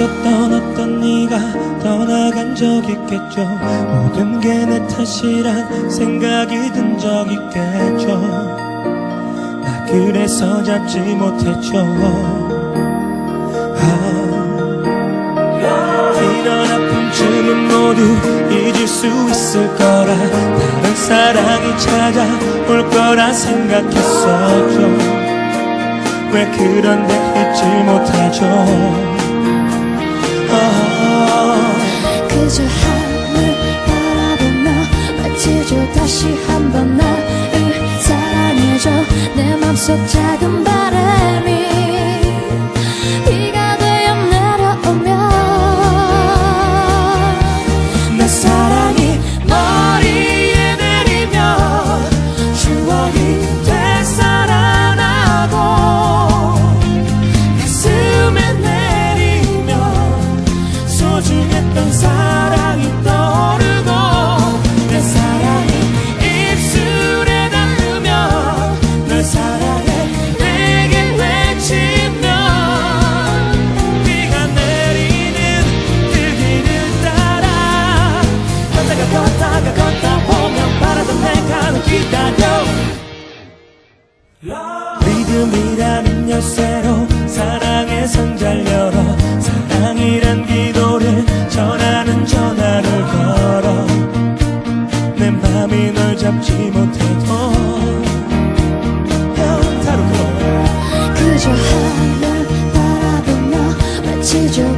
있었던 어떤 네가 떠나간 적 있겠죠? 모든 게 내 탓이란 생각이 든 적 있겠죠? 나 그래서 잡지 못했죠. 아, 이런 아픔쯤은 모두 잊을 수 있을 거라 다른 사랑이 찾아올 거라 생각했었죠. 왜 그런데 잊지 못하죠 속 작은 바람 视角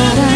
da, da.